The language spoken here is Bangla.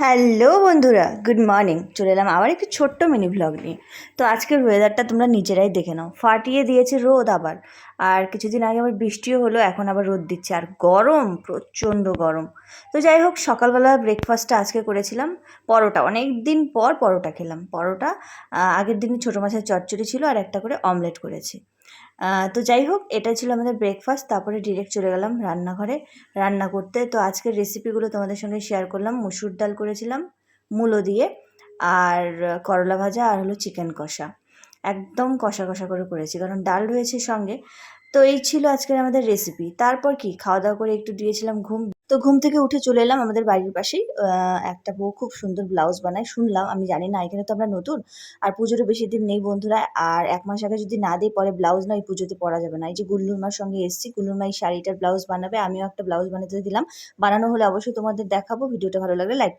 হ্যালো বন্ধুরা, গুড মর্নিং। চলে এলাম আবার একটু ছোট্ট মিনি ভ্লগ নিয়ে। তো আজকের ওয়েদারটা তোমরা নিজেরাই দেখে নাও। ফাটিয়ে দিয়েছে রোদ আবার। আর কিছুদিন আগে আবার বৃষ্টিও হলো, এখন আবার রোদ দিচ্ছে। আর গরম, প্রচণ্ড গরম। তো যাই হোক, সকালবেলা ব্রেকফাস্টটা আজকে করেছিলাম। পরোটা, অনেক দিন পর পরোটা খেলাম। পরোটা আগের দিন ছোটো মাছের চচ্চড়ি ছিল আর একটা করে অমলেট করেছি। তো যাই হোক এটা ছিল আমাদের ব্রেকফাস্ট তারপরে ডিরেক্ট চলে গেলাম রান্নাঘরে। রান্না করতে, তো আজকের রেসিপিগুলো তোমাদের সঙ্গে শেয়ার করলাম। মুসুর ডাল করেছিলাম, মূলো দিয়ে, আর করলা ভাজা, আর হলো চিকেন কষা। একদম কষা কষা করে করেছি, কারণ ডাল রয়েছে সঙ্গে। তো এই ছিল আজকের আমাদের রেসিপি তারপর কি? খাওয়া দাওয়া করে একটু দিয়েছিলাম ঘুম। তো ঘুম থেকে উঠে চলে এলাম আমাদের বাড়ির পাশেই। একটা বউ খুব সুন্দর ব্লাউজ বানায়, শুনলাম, আমি জানি না, এখানে তো আমরা নতুন, আর পুজোরও বেশি দিন নেই বন্ধুরা, আর এক মাস আগে যদি না দিই পরে ব্লাউজ না ওই পুজোতে পরা যাবে না। এই যে গুল্লুর মার সঙ্গে এসেছি গুল্লুর মা এই শাড়িটার ব্লাউজ বানাবে, আমিও একটা ব্লাউজ বানাতে দিলাম। বানানো হলে অবশ্যই তোমাদের দেখাবো, ভিডিওটা ভালো লাগলে লাইক